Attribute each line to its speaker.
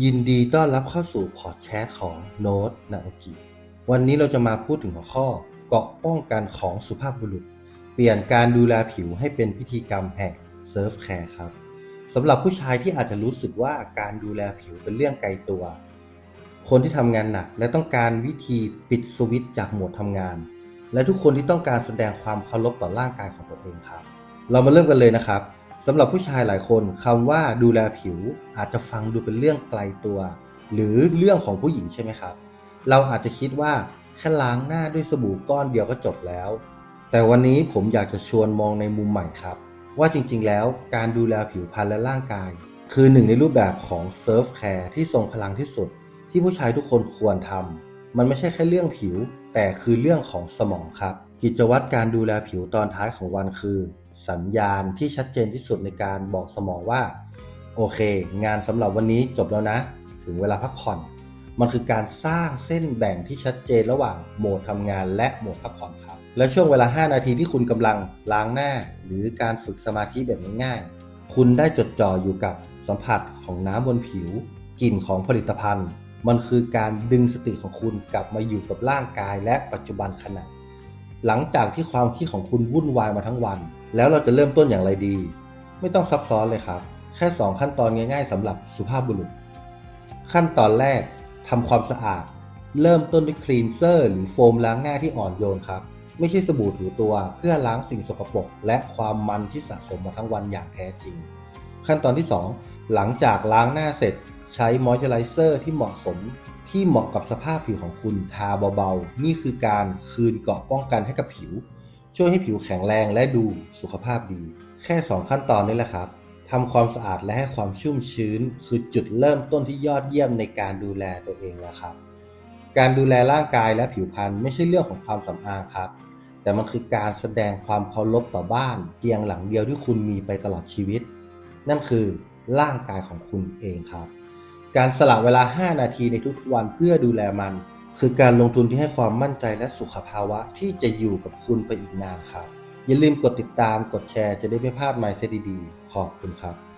Speaker 1: ยินดีต้อนรับเข้าสู่พอดแคสต์ของโน้ตนาโอกิวันนี้เราจะมาพูดถึงหัวข้อเกาะป้องกันของสุภาพบุรุษ เปลี่ยนการดูแลผิวให้เป็นพิธีกรรมแห่งเซิร์ฟแคร์ครับสำหรับผู้ชายที่อาจจะรู้สึกว่าการดูแลผิวเป็นเรื่องไกลตัว คนที่ทำงานหนักและต้องการวิธีปิดสวิตช์จากโหมดทำงาน และทุกคนที่ต้องการแสดงความเคารพต่อร่างกายของตัวเองครับ เรามาเริ่มกันเลยนะครับ สำหรับผู้ชายหลายคนคำว่าดูแลผิวอาจจะฟังดูเป็นเรื่องไกลตัว หรือเรื่องของผู้หญิงใช่ไหมครับ เราอาจจะคิดว่าแค่ล้างหน้าด้วยสบู่ก้อนเดียวก็จบแล้ว แต่วันนี้ผมอยากจะชวนมองในมุมใหม่ครับ ว่าจริงๆ แล้วการดูแลผิวพรรณและร่างกาย คือหนึ่งในรูปแบบของเซิร์ฟแคร์ที่ทรงพลังที่สุด ที่ผู้ชายทุกคนควรทำมันไม่ใช่แค่เรื่องผิว แต่คือเรื่องของสมองครับ กิจวัตรการดูแลผิวตอนท้ายของวันคือ สัญญาณที่ชัดเจนที่สุดในการบอกสมองว่า โอเค งานสำหรับวันนี้จบแล้วนะ ถึงเวลาพักผ่อน มันคือการสร้างเส้นแบ่งที่ชัดเจนระหว่างโหมดทำงานและโหมดพักผ่อนครับ และช่วงเวลา 5 นาทีที่คุณกำลังล้างหน้า หรือการฝึกสมาธิแบบง่ายๆคุณได้จดจ่ออยู่กับสัมผัสของน้ำบนผิวกลิ่นของผลิตภัณฑ์ มันคือการดึงสติของคุณกลับมาอยู่กับร่างกายและปัจจุบันขณะ หลังจากที่ความคิดของคุณวุ่นวายมาทั้งวัน แล้วเราจะเริ่มต้นอย่างไรดี ไม่ต้องซับซ้อนเลยครับ แค่ 2 ขั้นตอนง่าย ๆสำหรับสุภาพบุรุษ ขั้นตอนแรกทำความสะอาด เริ่มต้นด้วยคลีนเซอร์หรือโฟมล้างหน้าที่อ่อนโยนครับ ไม่ใช่สบู่ถูตัวเพื่อล้างสิ่งสกปรกและความมันที่สะสมมาทั้งวันอย่างแท้จริง ขั้นตอนที่ 2 หลังจากล้างหน้าเสร็จ ใช้มอยเจอไรเซอร์ที่เหมาะสมที่เหมาะกับสภาพผิวของคุณทาเบาๆ นี่คือการคืนเกราะป้องกันให้กับผิว ช่วยให้ผิวแข็งแรงและดูสุขภาพดี แค่ 2 ขั้นตอนนี้แหละครับทำความสะอาดและให้ความชุ่มชื้น คือจุดเริ่มต้นที่ยอดเยี่ยมในการดูแลตัวเองแล้วครับ การดูแลร่างกายและผิวพรรณไม่ใช่เรื่องของความสำอางครับ แต่มันคือการแสดงความเคารพต่อบ้านเพียงหลังเดียวที่คุณมีไปตลอดชีวิต นั่นคือร่างกายของคุณเองครับ การสละเวลา 5 นาทีในทุกวันเพื่อดูแลมัน คือการลงทุนที่ให้ความมั่นใจและสุขภาวะที่จะอยู่กับคุณไปอีกนานครับ อย่าลืมกดติดตามกดแชร์จะได้ไม่พลาดไมซ์ดีๆขอบคุณครับ